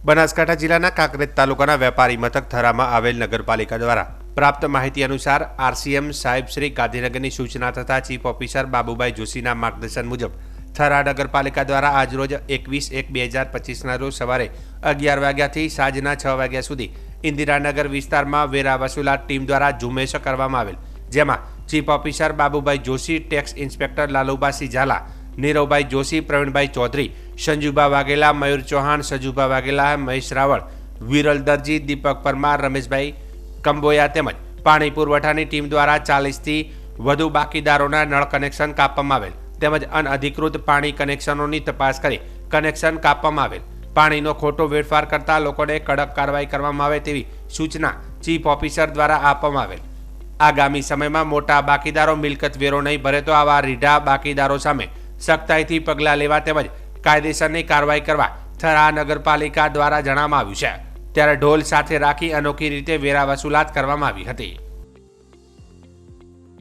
બનાસકાંઠા જિલ્લાના કાંકરેજ તાલુકાના વેપારી મથક થરામાં આવેલ નગરપાલિકા દ્વારા પ્રાપ્ત માહિતી અનુસાર આરસીએમ સાહેબ શ્રી ગાંધીનગરની સૂચના તથા ચીફ ઓફિસર બાબુભાઈ જોશીના માર્ગદર્શન મુજબ થરા નગરપાલિકા દ્વારા આજરોજ એકવીસ એક બે હજાર પચીસના રોજ સવારે અગિયાર વાગ્યાથી સાંજના છ વાગ્યા સુધી ઇન્દિરાનગર વિસ્તારમાં વેરા વસૂલાત ટીમ દ્વારા ઝુંબેશ કરવામાં આવેલ, જેમાં chief officer Babubhai Joshi, tax inspector Lalubasi Zala Niravbhai Joshi, Pravinbhai Chaudhari, Sanjubha Vaghela, Mayur Chauhan, Sajubha Vaghela, Mahesh Raval, Viral Darji, Dipak Parmar, Rameshbhai Kamboya તેમજ પાણી પુરવઠાની ટીમ દ્વારા ચાલીસથી વધુ બાકીદારોના નળ કનેક્શન કાપવામાં આવેલ તેમજ અનઅધિકૃત પાણી કનેક્શનોની તપાસ કરી કનેક્શન કાપવામાં આવેલ. પાણીનો ખોટો વેડફાર કરતા લોકોને કડક કાર્યવાહી કરવામાં આવે તેવી સૂચના ચીફ ઓફિસર દ્વારા આપવામાં આવેલ. આગામી સમયમાં મોટા બાકીદારો મિલકત વેરો નહીં ભરે તો આવા રીઢા બાકીદારો સામે સખ્તાઈથી પગલાં લેવા તેમજ કાયદેસરની કાર્યવાહી કરવા થરા નગરપાલિકા દ્વારા જણાવવામાં આવ્યું છે. ત્યારે ઢોલ સાથે રાખી અનોખી રીતે વેરા વસૂલાત કરવામાં આવી હતી.